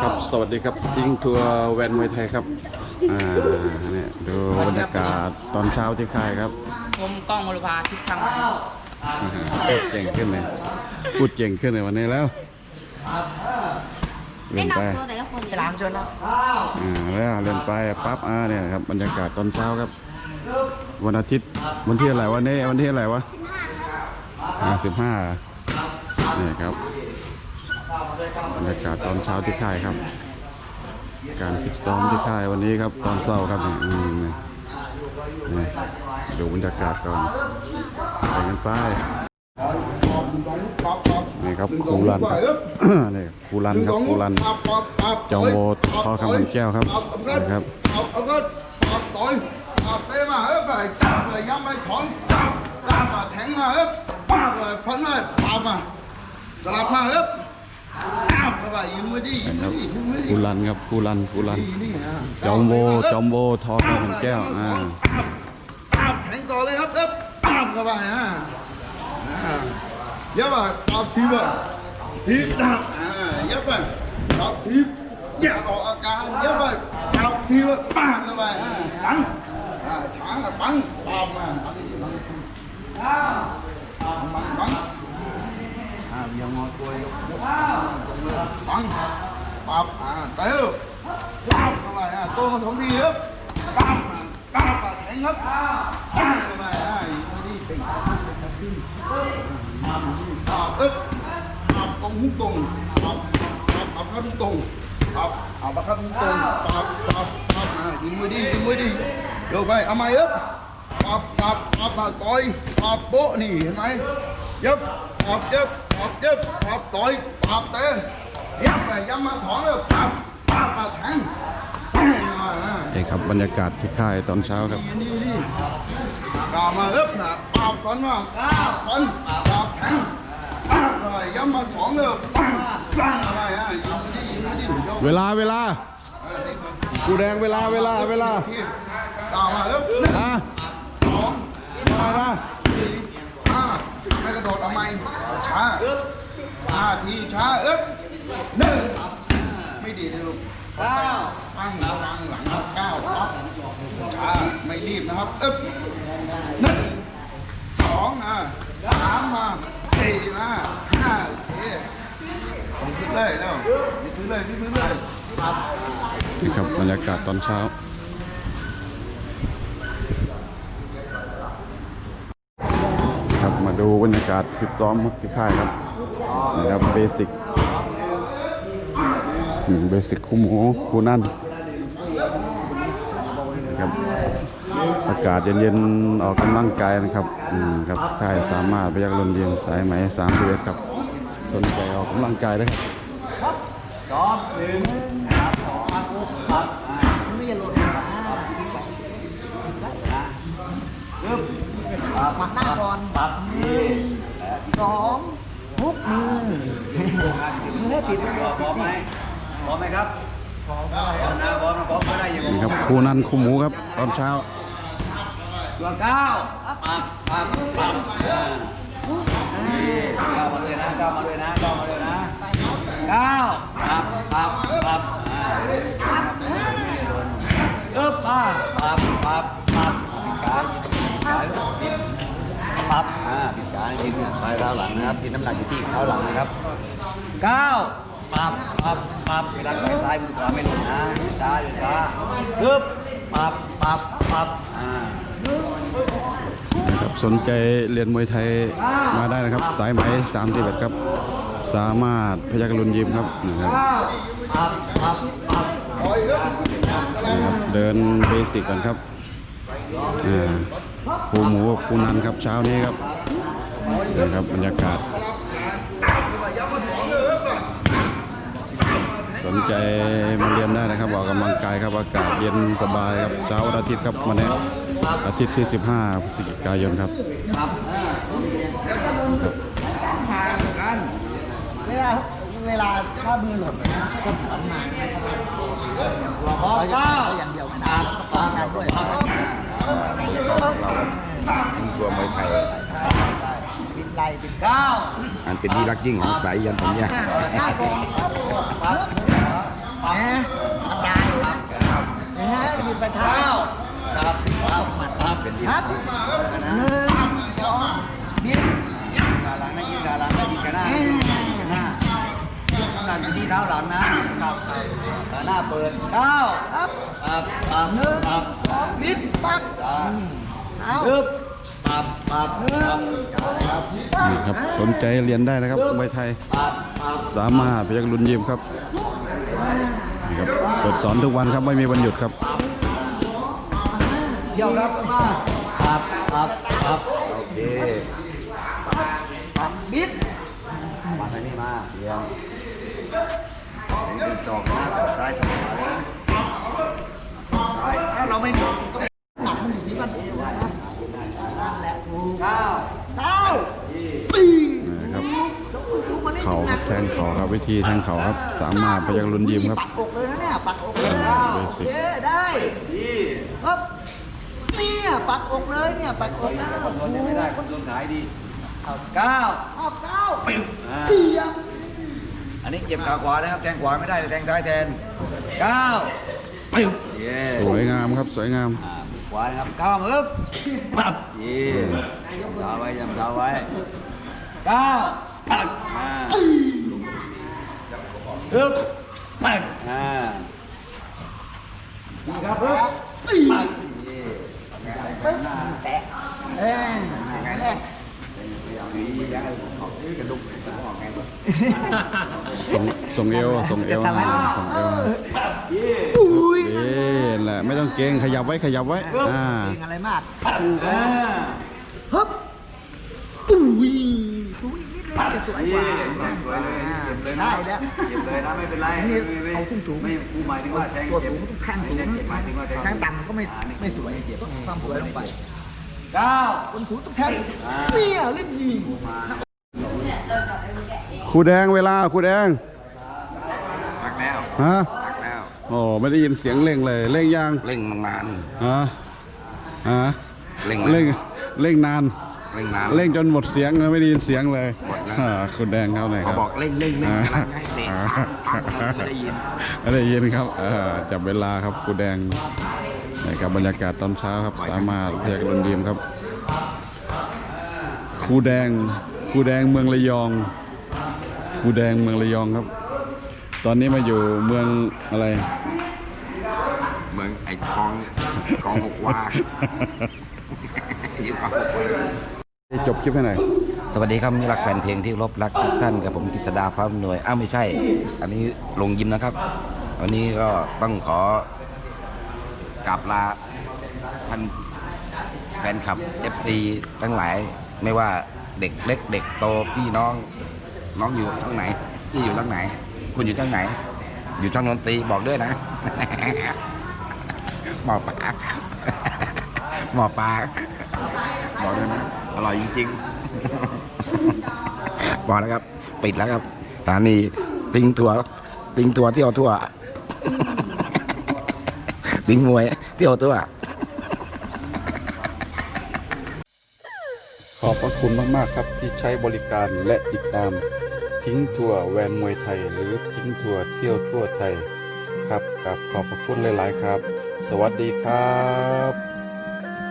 ครับสวัสดีครับทิ้งทัวร์แวนมวยไทยครับอ่าเนี่ยดูบรรยากาศตอนเช้าที่ค่ายครับผมกล้องวรภาทิศทางไหนอ่าฮะพูดเจ๋งขึ้นเลยพูดเจ๋งขึ้นเลยวันนี้แล้วเล่นไปแนะนำตัวแต่ละคนฉลามชนครับอ่าแล้วเล่นไปปั๊บอ่าเนี่ยครับบรรยากาศตอนเช้าครับ วันอาทิตย์วันที่อะไรวันนี้วันที่อะไรวะสิบห้า ครับอ่าสิบห้านี่ครับบรรยากาศตอนเช้าที่ค่ายครับ การฟิตซ้อมที่ค่ายวันนี้ครับตอนเช้าครับนี่อืมนี่นี่ดูบรรยากาศก่อนไปกันไปนี่ครับครูรันครับนี่ครูรันครับครูรันจองโวทอคำมันแก้วครับนะครับเอาเอาก็เอาต่อยเอาเตะมาเอ้ยไปจับเลยย้ำไปสองจับจับมาแทงมาเอ้ย ปาบเลยฟันมาปาบมาสลับมาเอ้ยอ้าวเข้าไปยืนไว้ดิยืนะนคไว้รับดิยืนไว้คดิรูรันครับครูรันครูรัน นี่นี่อะจอมโวจอมโวทอคำมันแก้วอ่าปาบแทงต่อเลยครับเอ้ยปาบเข้าไปอะอ่าเยอะไปปาบทีบอะทีบจับอ่าเยอะไปปาบทีบอย่าออกอาการเยอะไปปาบทีบปาบเข้าไปอ่าหลังอ่าช้างอะปังปามมาปังปังปังอ่ายังงอตัว ยกยกปังปับอ่าเต้าปับเข้าไปอ่าตัวมาสองทีครับปับปับแข็งครับปังเข้าไปอ่าอยู่ที่เป็นปับอึ๊บ ปับตรงหุ้มตรงปับปับปับเข้าทุกตรงปับเอาปับเข้าทุกตรงปับปับปับอ่ายิงไว้ดียิงไว้ดีโยกไปเอาไหมอึ๊บปับปับปับมาต่อยปับโป๊ะนี่เห็นไหมยึบปับยึบปับยึบปับต่อยปับเตะยับไปยับมาสองเลยปับปับมาแทงแทงมาอ่านี่ครับบรรยากาศที่ค่ายตอนเช้าครับนี่นี่นี่กามาอึ๊บนะปับฟันมาปับฟันปับแทงปับอะไรยับมาสองเลยปับปับอะไรอะยิงไม่ดียิงไม่ดีโยกเวลาเวลาเออนี่ครูแดงเวลาเวลาเวลาที่กามาอึ๊บหนึ่งอะสอง มาละสี่ห้าไม่กระโดดเอาไมช้าห้าทีช้าอึ๊บหนึ่งไม่ดีนะลูกเก้าตั้งวางหลังเก้าปั๊บช้าไม่รีบนะครับอึ๊บหนึ่งสองอะสามมาสี่มาห้าโอเคลงพื้นเลยแล้วมีพื้นเลยมีพื้นเลยนี่ครับบรรยากาศตอนเช้า ครับมา ดูบรรยากาศฟิตซ้อมที่ค่ายครับนะครับเบสิกเบสิกคู่หมูคู่นั่นนะครับอากาศเย็นๆออกกำลังกายนะครับอืมครับค่ายสามารถพยักรนเรียงสายไหมสามสิบเอ็ดครับสนใจออกกำลังกายได้ครับมหน้าก่อนปับสองทุกมือมือให้ปิดพร้อมไหมพร้อมไหมครับพร้อมนะพร้อมนะพร้อมก็ได้อยู่นี่ครับคู่นั่นคู่หมูครับตอนเช้าตัวเก้าปับปับปับอ่านี่เก้ามาเลยนะเก้ามาเลยนะเก้ามาเลยนะเก้าปับปับปับอ่าอึ๊บอ่าปับปับปับปิดการ ปิดปับอ่าปิดการยิงไปเท้าหลังนะครับที่น้ำหนักอยู่ที่เท้าหลังนะครับเก้าปับปับปับเวลาไปซ้ายมือขวาไม่หลุดนะช้าช้าอึ๊บปับปับปับอ่านะครับสนใจเรียนมวยไทยมาได้นะครับ สายไหม31ครับ สามารถพยักรุนยิมครับนะครับนี่ครับเดินเบสิกก่อนครับอ่า ครูหมูกับครูนันครับเช้านี้ครับนะครับบรรยากาศ สนใจมาเรียนได้นะครับออกกำลังกายครับอากาศเย็นสบายครับเช้าวันอาทิตย์ครับวันนี้อาทิตย์ที่ 15พฤศจิกายนครับเวลาเวลาถ้ามือหล่นนะก็สอนมาพอเก้าอย่างเดียวนะปาการด้วย ตัวมวยไทยบิดไหลเก้าอันเป็นที่รักยิ่งของสายยันผมเนี่ยได้ก่อนครับปั๊บแหมได้นะฮะหยิบไปเท้าเก้าครับปั๊บปั๊บเป็นที่ครัรักบยิ่งหนึ่งสองบิดขาหลังนะยิงขาหลังนะยิงกันหน้ายิงกันหน้า หลังที่เท้าหลังนะครับขาหน้าเปิดเก้าครับปั๊บปั๊บหนึ่งปั๊บสองบิดปักจ้าเอาปึ๊บปั๊บปั๊บหนึ่ปั๊งบสองนี่ครับสนใจเรียนได้นะครับมวยไทยปั๊บปั๊บสามารถพยักรุนยิมครับนี่ครับเปิดสอนทุกวันครับไม่มีวันหยุดครับเดี่ยวครับมาปั๊บปั๊บปั๊บโอเคปักบิดมาทางนี้มาเดี่ยว เป็นศอกหน้าศอกซ้ายศอกขวานะศอกซ้ายถ้าเราไม่หนักมันอยู่ที่กันเอวนะนั่นแหละถูกเก้าเท้านะครับถูกมันเข่าครับแทงเข่าครับวิธีแทงเข่าครับ สามารถพยักรุนยิมครับปักอกเลยนะเนี่ยปักอกเลยเบโอเคได้ครับเนี่ยปักอกเลยเนี่ยปักอกนะคนโดนยังไม่ได้คนโดนขายดีเก้าเอาเก้าอ่าเสียง อันนี้เก็บขาขวานะครับแทงขวาไม่ได้เลยแทงซ้ายแทนเก้าปึ๊บเย้สวยงามครับสวยงาม อ่าขวานะครับเก้าปึ๊บปั๊บเย้ยาวไว้ยำยาวไว้เก้าปักมาปึ๊บปักอ่าดีครับปึ๊บปักเย้แตะเอ้ยแรก ส่งส่งเอวส่งเอวส่งเอวอุ้ยเอ๊ะแหละไม่ต้องเกรงขยับไว้ขยับไว้อ่าเก่งอะไรมากอ่าฮึบอุ้ยสูงอีกนิดนึงจะสวยกว่าสวยเลยเก็บเลยนะได้แล้วเก็บเลยนะไม่เป็นไรนี่ไม่ไม่เอาสูงๆไม่กูหมายถึงว่าแทงตัวเจ็บสูงต้องข้างสูงไม่ได้เก็บหมายถึงว่าแทงข้างต่ำก็ไม่ไม่สวยความสวยลงไป เก้าคนสูงต้องแทงเนี่ยเล่นยิงครูแดงเวลาครูแดงรักแล้วฮะรักแล้วโอ้ไม่ได้ยินเสียงเร่งเลยเร่งยังเร่งนานฮะฮะเร่งเร่งเร่งนานเร่งนานเร่งจนหมดเสียงเลยไม่ได้ยินเสียงเลยหมดแล้วอ่าคุณแดงเขาหน่อยคเขารับบอกเร่งเร่งเร่งอ่ากำลังให้เตะอ่าไม่ได้ยินไม่ได้ยินครับเออจับเวลาครับคุณแดง นะครับ บรรยากาศตอนเช้าครับ สามารถเรียกรนดีมครับครูแดงครูแดงเมืองระยองครูแดงเมืองระยองครับ ตอนนี้มาอยู่เมืองอะไรเหมือนไอ้คลองคลองหกวาอยู่คลองหกวาจบคลิปให้หน่อยสวัสดีครับนี่รักแฟนเพลงที่รบรักทุกท่านกับผมกิตดาฟ้าหน่วย อ้าวไม่ใช่ อันนี้ลงยิมนะครับ วันนี้ก็ต้องขอกรา บลาท่านแฟนคลับ FC ทั้งหลายไม่ว่าเด็กเล็ก เด็กโตพี่น้อง น้องอยู่ทั้งไหนพี่อยู่ทั้งไหน คุณอยู่ทั้งไหน อยู่ช่องดนตรีบอกด้วยนะหมอปลาหมอปลาบอกด้วยนะอร่อยจริงๆบอกแล้วครับ ปิดแล้วครับสถานีติงตัวติงตัวเที่ยวทั่ว ลิงมวยเที่ยวตัว ขอบพระคุณมาก ๆ ครับที่ใช้บริการและติดตามทิ้งทัวร์แวนมวยไทย หรือทิ้งทัวร์เที่ยวทั่วไทย ครับกับขอบพระคุณหลาย ๆ ครับ สวัสดีครับ